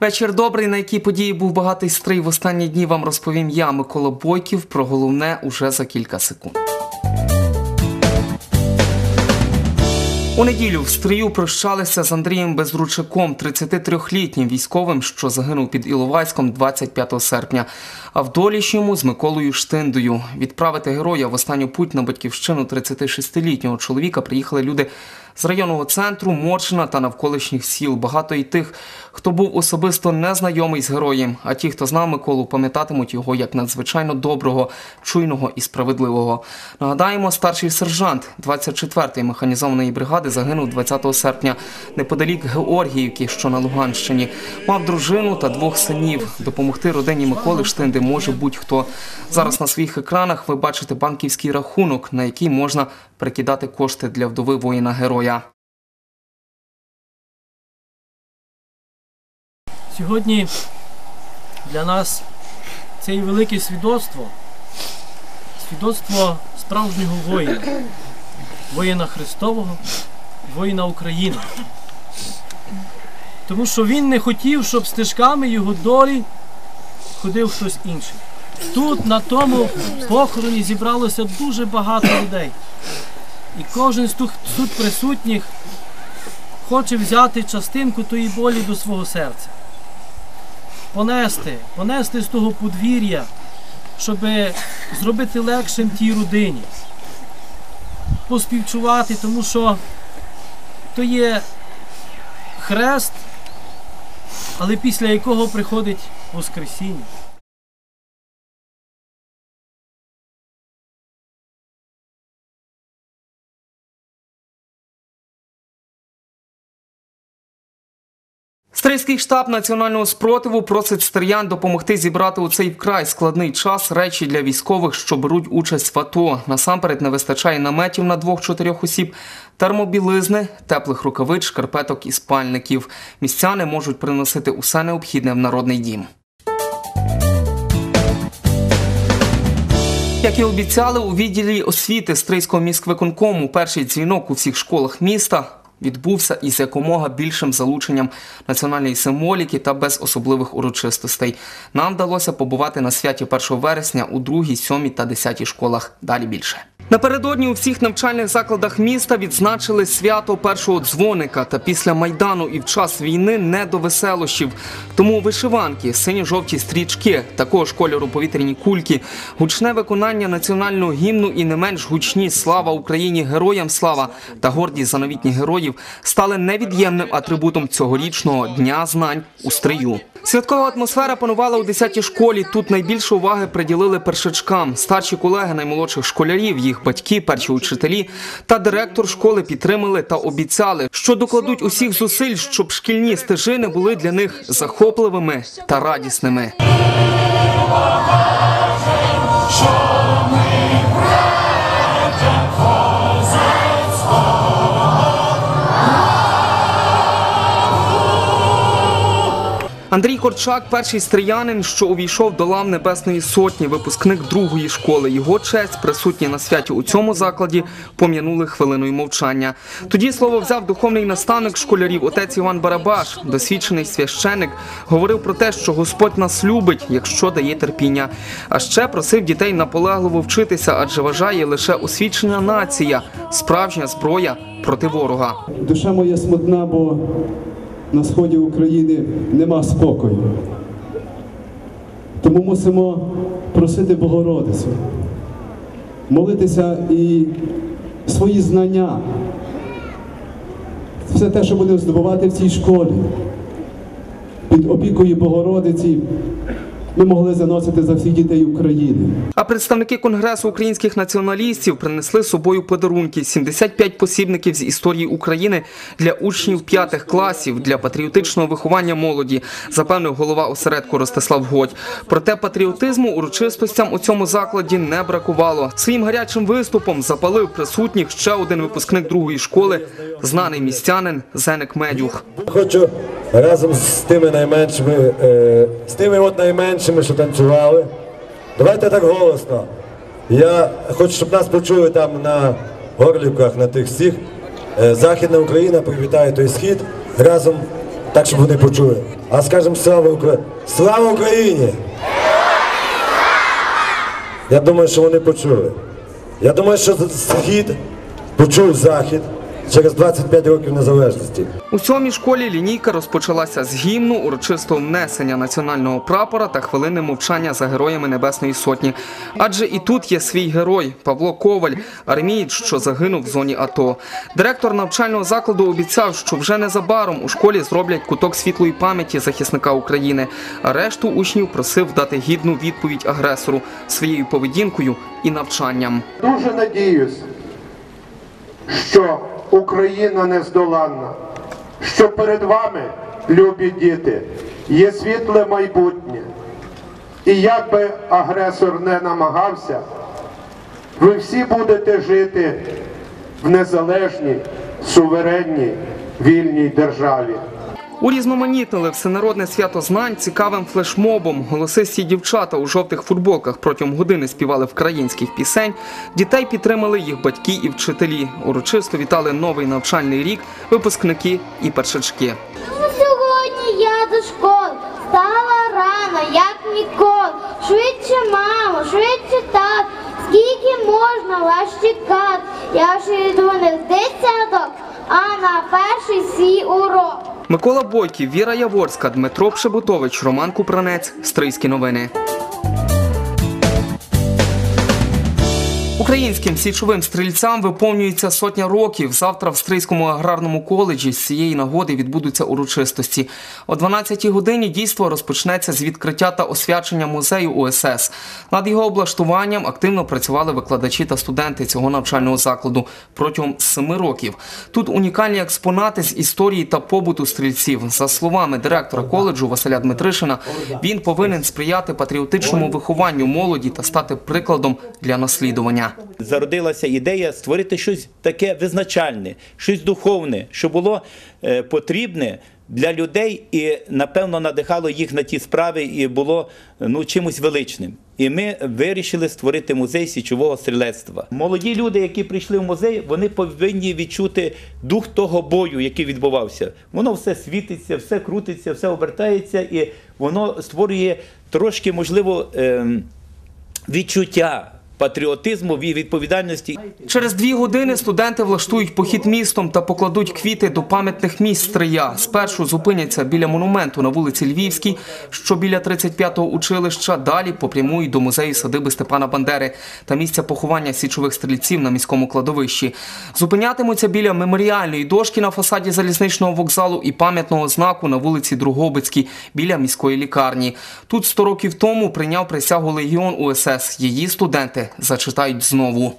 Вечір добрий, на які події був багатий стрий в останні дні вам розповім я, Микола Бойків, про головне уже за кілька секунд. У неділю в стрию прощалися з Андрієм Безручаком, 33-літнім військовим, що загинув під Іловайськом 25 серпня. А в долішньому з Миколою Штиндою. Відправити героя в останню путь на батьківщину 36-літнього чоловіка приїхали люди з районного центру, Моршина та навколишніх сіл. Багато і тих, хто був особисто незнайомий з героєм. А ті, хто знав Миколу, пам'ятатимуть його як надзвичайно доброго, чуйного і справедливого. Нагадаємо, старший сержант 24-ї механізованої бригади загинув 20 серпня неподалік Георгіївки, що на Луганщині. Мав дружину та двох синів. Допомогти родині Миколи Штинди може будь-хто. Зараз на своїх екранах ви бачите банківський рахунок, на який можна прикидати кошти для вдови воїна героя. Сьогодні для нас це і велике свідоцтво, свідоцтво справжнього воїна, воїна Христового, воїна України. Тому що він не хотів, щоб стежками його долі ходив хтось інший. Тут, на тому похороні, зібралося дуже багато людей. І кожен з тут, тут присутніх хоче взяти частинку тої болі до свого серця понести, понести з того подвір'я, щоб зробити легшим тій родині, поспівчувати, тому що то є хрест, але після якого приходить Воскресіння. Стрийський штаб національного спротиву просить стриян допомогти зібрати у цей вкрай складний час речі для військових, що беруть участь в АТО. Насамперед не вистачає наметів на двох-чотирьох осіб, термобілизни, теплих рукавиць, шкарпеток і спальників. Містяни можуть приносити усе необхідне в народний дім. Як і обіцяли, у відділі освіти Стрийського міськвиконкому перший дзвінок у всіх школах міста відбувся із якомога більшим залученням національної символіки та без особливих урочистостей. Нам вдалося побувати на святі 1 вересня у 2, 7 та 10 школах. Далі більше. Напередодні у всіх навчальних закладах міста відзначили свято першого дзвоника та після майдану і в час війни не до веселощів. Тому вишиванки, синьо-жовті стрічки, такого ж кольору повітряні кульки, гучне виконання національного гімну і не менш гучні слава Україні, героям слава та гордість за новітніх героїв стали невід'ємним атрибутом цьогорічного дня знань у стрию. Святкова атмосфера панувала у 10-й школі. Тут найбільше уваги приділили першачкам. Старші колеги наймолодших школярів, їх батьки, перші учителі та директор школи підтримали та обіцяли, що докладуть усіх зусиль, щоб шкільні стежини були для них захопливими та радісними. Андрій Корчак, перший стріянин, що увійшов до лав Небесної Сотні, випускник другої школи. Його честь, присутні на святі у цьому закладі, пом'янули хвилиною мовчання. Тоді слово взяв духовний наставник школярів, отець Іван Барабаш, досвідчений священик, говорив про те, що Господь нас любить, якщо дає терпіння. А ще просив дітей наполегливо вчитися, адже вважає лише освічена нація, справжня зброя проти ворога. Душа моя смутна, бо на сході України нема спокою. Тому мусимо просити Богородицю, молитися і свої знання, все те, що будемо здобувати в цій школі, під опікою Богородиці. Ми могли заносити за всіх дітей України. А представники Конгресу українських націоналістів принесли з собою подарунки 75 посібників з історії України для учнів п'ятих класів для патріотичного виховання молоді, запевнив голова осередку Ростислав Годь. Проте патріотизму урочистостям у цьому закладі не бракувало. Своїм гарячим виступом запалив присутніх ще один випускник другої школи, знаний містянин Зеник Медюх. Хочу разом з тими найменшими, е, з тими от найменшими, що танцювали. Давайте так голосно. Я хочу, щоб нас почули там на Горлівках, на тих всіх. Е, Західна Україна привітає той схід разом так щоб вони почули. А скажемо слава Україні! Слава Україні! Я думаю, що вони почули. Я думаю, що Схід почув Захід через 25 років незалежності. У сьомій школі лінійка розпочалася з гімну, урочистого внесення національного прапора та хвилини мовчання за героями Небесної Сотні. Адже і тут є свій герой Павло Коваль, армієць, що загинув в зоні АТО. Директор навчального закладу обіцяв, що вже незабаром у школі зроблять куток світлої пам'яті захисника України. А решту учнів просив дати гідну відповідь агресору своєю поведінкою і навчанням. Дуже надіюсь, що Україна нездоланна, що перед вами, любі діти, є світле майбутнє. І як би агресор не намагався, ви всі будете жити в незалежній, суверенній, вільній державі. Урізноманітнили всенародне свято знань цікавим флешмобом. Голосисті дівчата у жовтих футболках протягом години співали вкраїнських пісень. Дітей підтримали їх батьки і вчителі. Урочисто вітали новий навчальний рік, випускники і першачки. Ну, Сьогодні я до школи стала рано, як ніколи. Швидше, мамо, швидше так. Скільки можна вас чекати? Я вже йду не в десяток, а на перший свій урок. Микола Бойків, Віра Яворська, Дмитро Пшебутович, Роман Купранець. Стрийські новини. Українським січовим стрільцям виповнюється сотня років. Завтра в Стрийському аграрному коледжі з цієї нагоди відбудуться урочистості. О 12-й годині дійство розпочнеться з відкриття та освячення музею УСС. Над його облаштуванням активно працювали викладачі та студенти цього навчального закладу протягом семи років. Тут унікальні експонати з історії та побуту стрільців. За словами директора коледжу Василя Дмитришина, він повинен сприяти патріотичному вихованню молоді та стати прикладом для наслідування. Зародилася ідея створити щось таке визначальне, щось духовне, що було е, потрібне для людей і, напевно, надихало їх на ті справи і було ну, чимось величним. І ми вирішили створити музей січового стрілецтва. Молоді люди, які прийшли в музей, вони повинні відчути дух того бою, який відбувався. Воно все світиться, все крутиться, все обертається, і воно створює трошки, можливо, ем, відчуття патріотизму і відповідальності. Через дві години студенти влаштують похід містом та покладуть квіти до пам'ятних місць Стрия. Спершу зупиняться біля монументу на вулиці Львівській, що біля 35-го училища. Далі попрямують до музею садиби Степана Бандери та місця поховання січових стрільців на міському кладовищі. Зупинятимуться біля меморіальної дошки на фасаді залізничного вокзалу і пам'ятного знаку на вулиці Другобицькій біля міської лікарні. Тут 100 років тому прийняв присягу легіон УСС. Її студенти зачитають знову.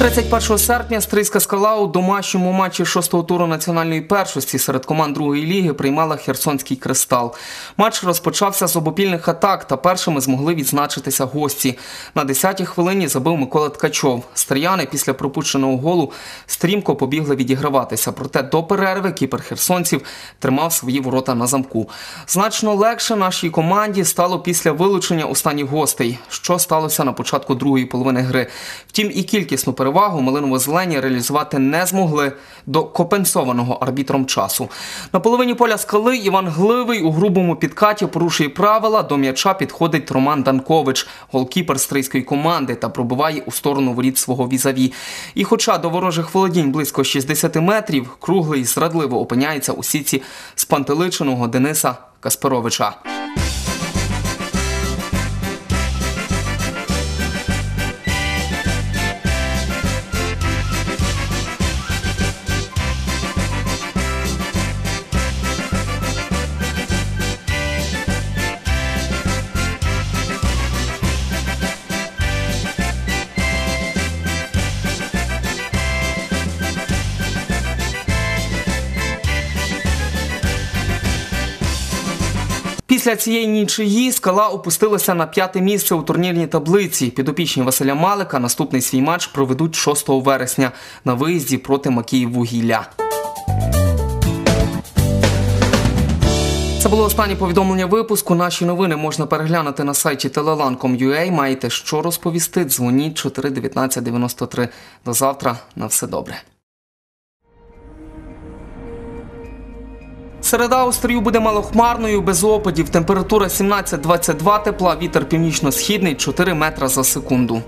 31 серпня Стрийська скала у домашньому матчі шостого туру національної першості серед команд другої ліги приймала Херсонський кристал. Матч розпочався з обопільних атак та першими змогли відзначитися гості. На 10-й хвилині забив Микола Ткачов. Стрияни після пропущеного голу стрімко побігли відіграватися. Проте до перерви кіпер херсонців тримав свої ворота на замку. Значно легше нашій команді стало після вилучення останніх гостей, що сталося на початку другої половини гри. Втім, і кількісну перевагу малиново-зелені реалізувати не змогли до компенсованого арбітром часу. На половині поля скали Іван Гливий у грубому підкаті порушує правила. До м'яча підходить Роман Данкович, голкіпер стрийської команди, та пробиває у сторону воріт свого візаві. І хоча до ворожих володінь близько 60 метрів, круглий зрадливо опиняється у сіці спантеличеного Дениса Касперовича. Після цієї нічиї скала опустилася на п'яте місце у турнірній таблиці. Підопічні Василя Малика наступний свій матч проведуть 6 вересня на виїзді проти Макіїввугілля. Це було останнє повідомлення випуску. Наші новини можна переглянути на сайті telelan.com.ua. Маєте що розповісти? Дзвоніть 41993. До завтра. На все добре. Середа острію стрію буде малохмарною, без опадів. Температура 17-22 тепла, вітер північно-східний 4 метра за секунду.